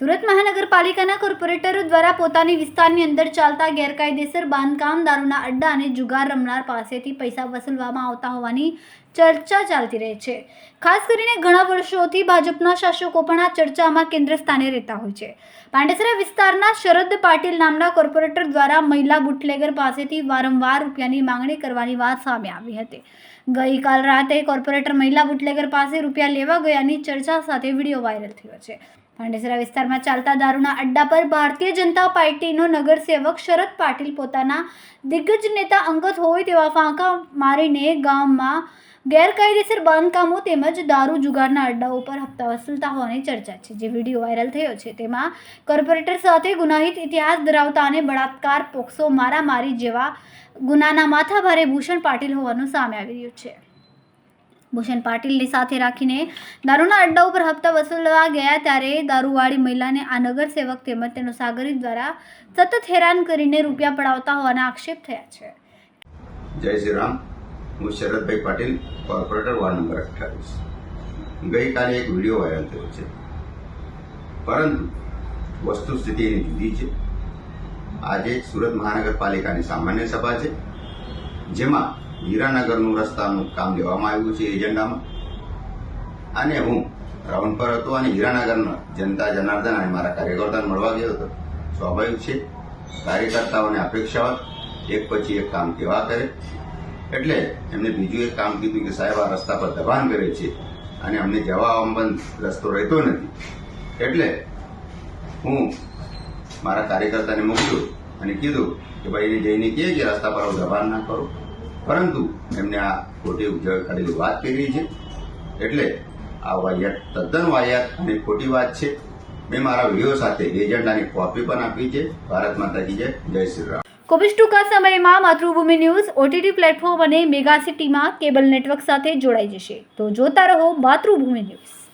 સુરત મહાનગરપાલિકાના કોર્પોરેટરો દ્વારા પોતાની વિસ્તારની અંદર ચાલતા ગેરકાયદેસર બાંધકામદારોના અડ્ડા અને જુગાર રમનાર પાસેથી પૈસા વસૂલવામાં આવતા હોવાની ચર્ચા ચાલતી રહે છે. ખાસ કરીને ઘણા વર્ષોથી ભાજપના શાસકો પણ આ ચર્ચામાં કેન્દ્ર સ્થાને રહેતા હોય છે. પાંડેસરા વિસ્તારના શરદ પાટીલ નામના કોર્પોરેટર દ્વારા મહિલા બુટલેગર પાસેથી વારંવાર રૂપિયાની માંગણી કરવાની વાત સામે આવી હતી. ગઈકાલ રાતે કોર્પોરેટર મહિલા બુટલેગર પાસે રૂપિયા લેવા ગયાની ચર્ચા સાથે વીડિયો વાયરલ થયો છે. પાંડેસરા વિસ્તારમાં ચાલતા દારૂના અડ્ડા પર ભારતીય જનતા પાર્ટીનો નગરસેવક શરદ પાટીલ પોતાના દિગ્ગજ નેતા અંગત હોય તેવા ફાંકા મારીને ગામમાં ગેરકાયદેસર બાંધકામો તેમજ દારૂ જુગારના અડ્ડા ઉપર હપ્તા વસૂલતા હોવાની ચર્ચા છે. જે વીડિયો વાયરલ થયો છે, તેમાં કોર્પોરેટર સાથે ગુનાહિત ઇતિહાસ ધરાવતા અને બળાત્કાર પોક્સો મારામારી જેવા ગુનાના માથાભારે ભૂષણ પાટીલ હોવાનું સામે આવી રહ્યું છે. ભૂષણ પાટીલને સાથે રાખીને દારૂના અડ્ડા ઉપર હપ્તા વસૂલવા ગયા ત્યારે દારૂવાળી મહિલાને આ નગરસેવક તેમજ તેનો સાગરી દ્વારા સતત હેરાન કરીને રૂપિયા પડાવતા હોવાના આક્ષેપ થયા છે. જય શ્રી રામ. હું Sharadbhai Patil, corporator, ward number અઠ્ઠાવીસ. ગઈકાલે એક વીડિયો વાયરલ થયો છે. પરંતુ વસ્તુ સ્થિતિ એની જુદી છે. આજે સુરત મહાનગરપાલિકાની સામાન્ય સભા છે, જેમાં હીરાનગરનું રસ્તાનું કામ લેવામાં આવ્યું છે એજન્ડામાં. અને હું રાઉન્ડ પર હતો અને હીરાનગરના જનતા જનાર્દન અને મારા કાર્યકર્તાને મળવા ગયો હતો. સ્વાભાવિક છે, કાર્યકર્તાઓને અપેક્ષા હોય એક પછી એક કામ કેવા કરે. એટલે એમને બીજું એક કામ કીધું કે સાહેબ, આ રસ્તા પર દબાણ કરે છે અને અમને જવા આવવામાં રસ્તો રહેતો નથી. એટલે હું મારા કાર્યકર્તાને મોકલ્યું અને કીધું કે ભાઈ જઈને કહે કે રસ્તા પર દબાણ ના કરો. પરંતુ એમને આ ખોટી ઉજળ કરેલી વાત કરી છે. એટલે આ વાહિયાત તદ્દન વાહિયાત અને ખોટી વાત છે. મેં મારા વીડિયો સાથે એજન્ડાની કોપી પણ આપી છે. ભારત માતા કી જય. જય શ્રી રામ. કોવિડ ટૂંકા સમયમાં માતૃભૂમિ ન્યૂઝ, ઓટીટી પ્લેટફોર્મ અને મેગા સિટીમાં કેબલ નેટવર્ક સાથે જોડાઈ જશે. તો જોતા રહો માતૃભૂમિ ન્યૂઝ.